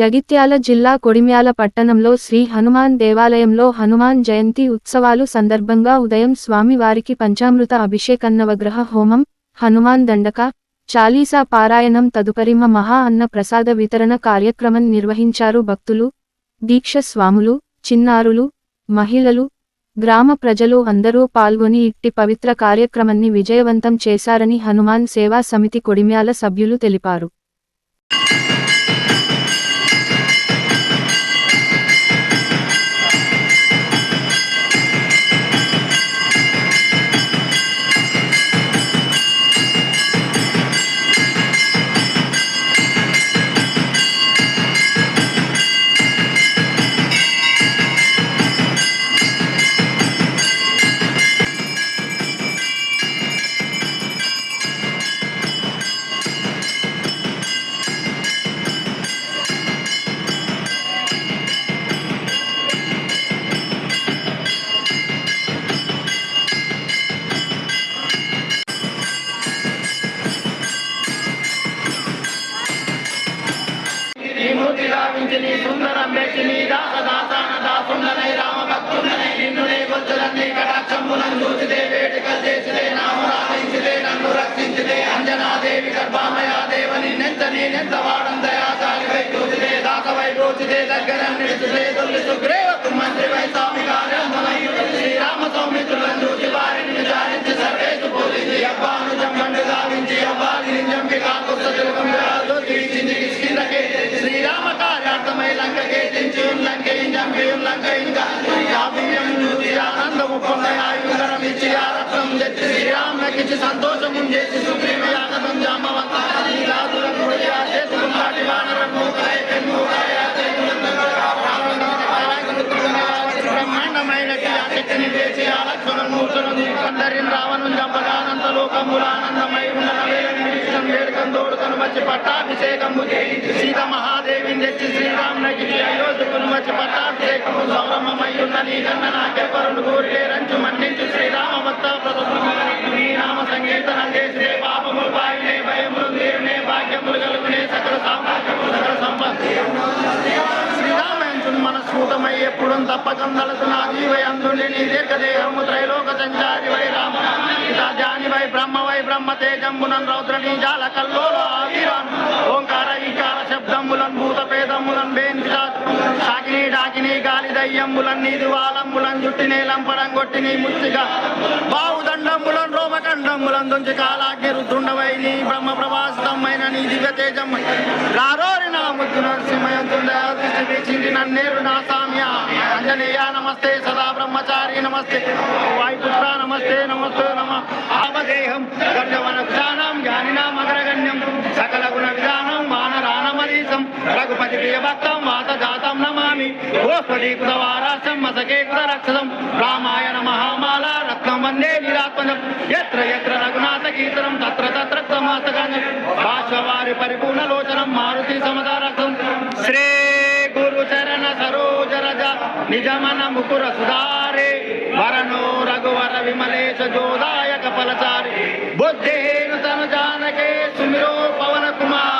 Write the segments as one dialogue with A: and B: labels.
A: జగిత్యాల జిల్లా కొడిమ్యాల పట్టణంలో శ్రీ హనుమాన్ దేవాలయంలో హనుమాన్ జయంతి ఉత్సవాలు సందర్భంగా ఉదయం స్వామివారికి పంచామృత అభిషేకన్నవగ్రహ హోమం హనుమాన్ దండక చాలీసా పారాయణం తదుపరిమ మహా అన్న ప్రసాద వితరణ కార్యక్రమం నిర్వహించారు భక్తులు దీక్ష స్వాములు చిన్నారులు మహిళలు గ్రామ ప్రజలు అందరూ పాల్గొని ఇట్టి పవిత్ర కార్యక్రమాన్ని విజయవంతం చేశారని హనుమాన్ సేవా సమితి కొడిమ్యాల సభ్యులు తెలిపారు.
B: లాభించి నీ సుందరం పెట్టిని దాస దాసాన దాసుండనై రామ భక్తుండనై నిన్నునే నే కటాక్షములను చూచితే వేడుకలు చేసిదే నామరాధించితే నన్ను రక్షించితే అంజనాదేవి గర్భామయా దేవని నిన్నెంత నేనెంత వాడం దయాచారివై చూచితే దాసవై చూచితే దగ్గర నిలిచితే తొల్లి సుగ్రీవకు మంత్రి వై స్వామి కార్యమై శ్రీరామ సౌమిత్రులను చూచి వారిని విచారించి సర్వేసు సంతోషము చేసి సుగ్రీవ యాగం జామవంత నీలాదులను ఆ చేతులు నాటి వానరం మూకలై పెన్మూకలై ఆ బ్రహ్మాండమైన ఆ శక్తిని వేసి ఆ లక్ష్మణ మూర్తులను అందరిని రావణం చంపగానంత లోకములానందమై ఉన్న వేలని వేడుకం తోడుకొని వచ్చి పట్టాభిషేకము చేయించి సీత మహాదేవిని తెచ్చి శ్రీరామునికి అయోధ్యకును వచ్చి పట్టాభిషేకము సౌరమమై ఉన్న నీ కన్న నాకెవరును కోరిలే రంచు మన్నించు శ్రీరామ భక్త నీ నామ సంకీర్తన చేసే పాపములు బాయినే భయములు తీరునే భాగ్యములు సకల సామ్రాజ్యములు సకల సంపత్తి. ఎప్పుడు జీవై అందుని నీ దీర్ఘదేహము త్రైలోక సంచారి వై రామ. జాని వై బ్రహ్మ వై బ్రహ్మ తేజంబునన్ రౌద్ర నీజాల కల్లోల ఆవిరాన్. ఓంకార ఈకార శబ్దములన్ భూత పేదములన్ బేన్ సాకిని డాకిని గాలి దయ్యంబులన్ నీది వాలంబులన్ జుట్టిని లంపడం కొట్టిని ముత్తిగా బావుదండంబులన్ రోమకండంబులం దుంచి కాలాగ్ని రుద్రుండవై నీ బ్రహ్మ ప్రభాసితమైన నీ దివ్య తేజం రారోరి నా ముద్దు నరసింహయంతుండ నన్నేరు నా సామ్య. అంజనేయ నమస్తే సదా బ్రహ్మచారి నమస్తే. వాయుపుత్ర నమస్తే నమస్తే నమ. ఆపదేహం గర్జవన రఘుపతి ప్రియ భక్తం వాత జాతం నమామి. గోస్పతి కృతవారాశం మసకే కృత రక్షసం రామాయణ మహామాల రత్నం వందే నిరాత్మజం ఎత్ర ఎత్ర రఘునాథ కీర్తనం తత్ర తత్ర సమాసగానం భాష్యవారి పరిపూర్ణ లోచనం మారుతి సమదారక్షం శ్రీ గురు చరణ సరోజ రజ నిజమన ముకుర సుధారే. వరణో రఘువర విమలేశ జోదాయక ఫలచారి. బుద్ధిహీన తను జానకే సుమిరో పవన కుమార్.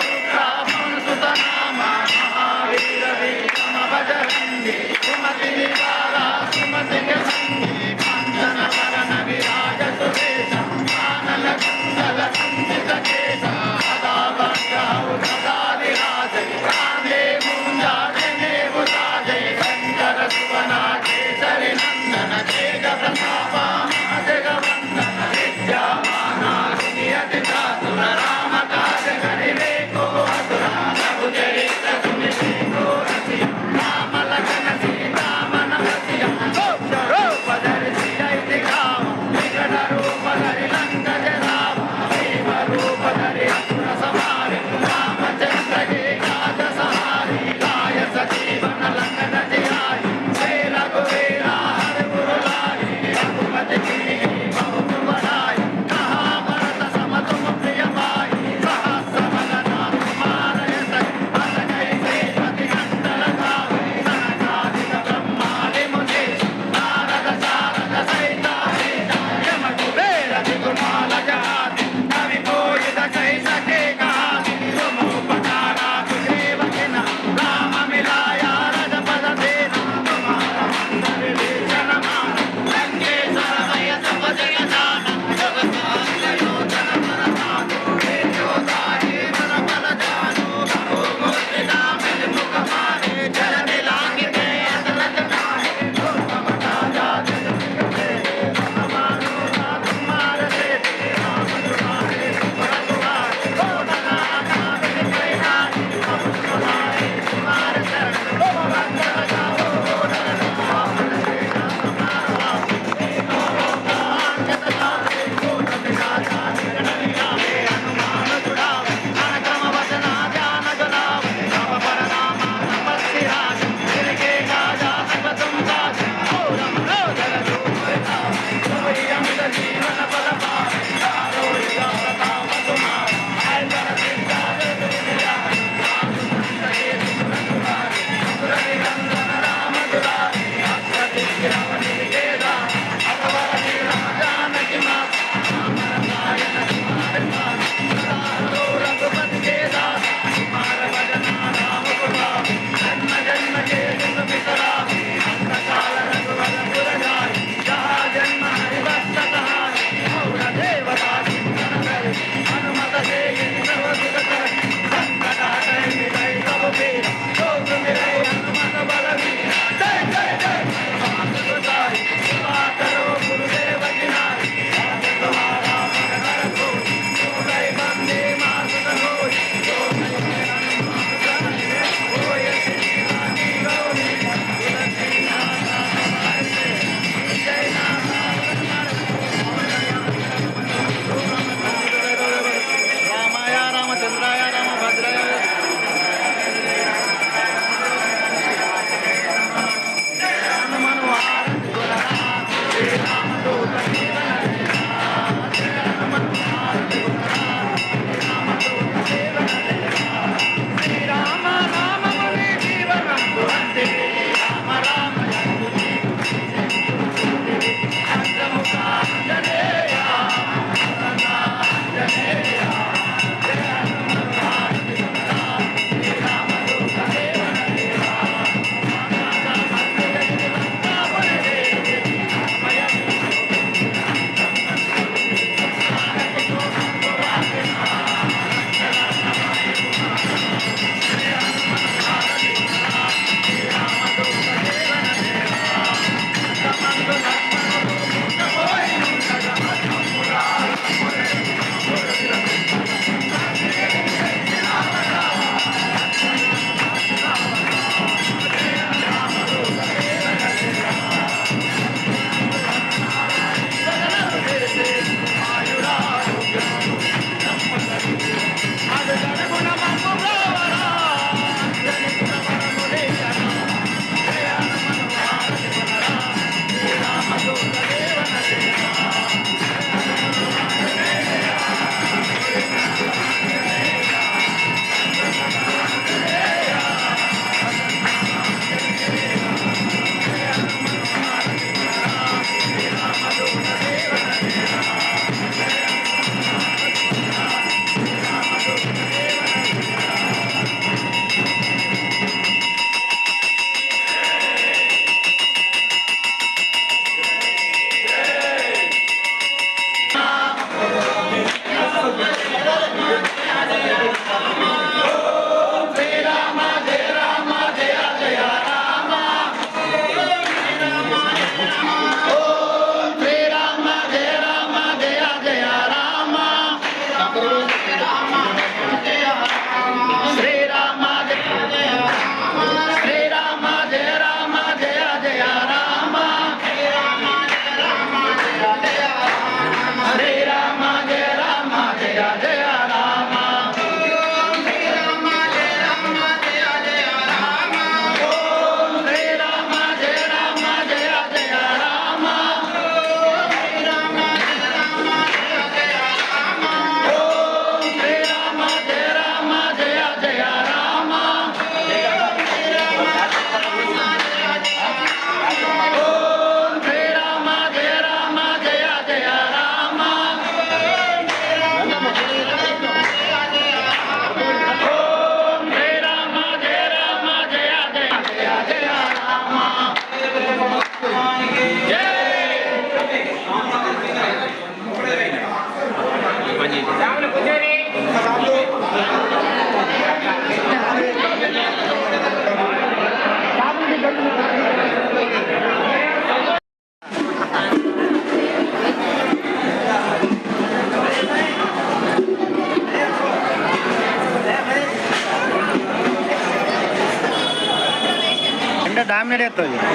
B: ಅಂದಾ ಡಾಮಿನೇಟ್ ಆಯ್ತು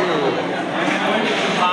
B: ಆ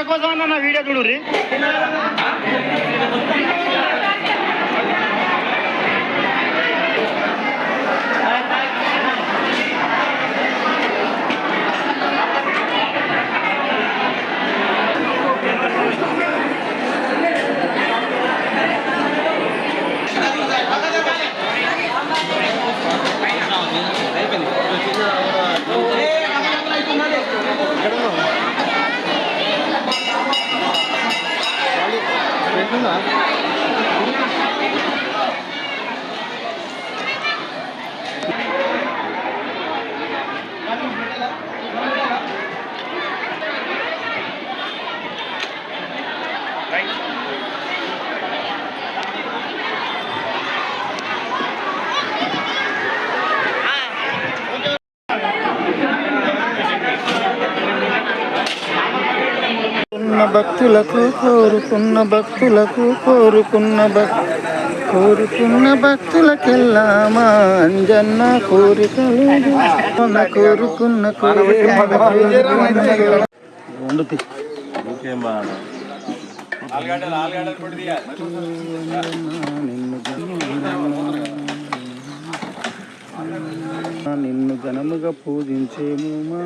C: వీడియో కోసం అన్న వీడియో
D: చూడు భక్తులకు కోరుకున్న భక్తులకు కోరుకున్న భక్ కోరుకున్న భక్తులకెల్లా మాంజన్న కోరికలు కోరుకున్న
B: నిన్ను ఘనముగా పూజించేము మా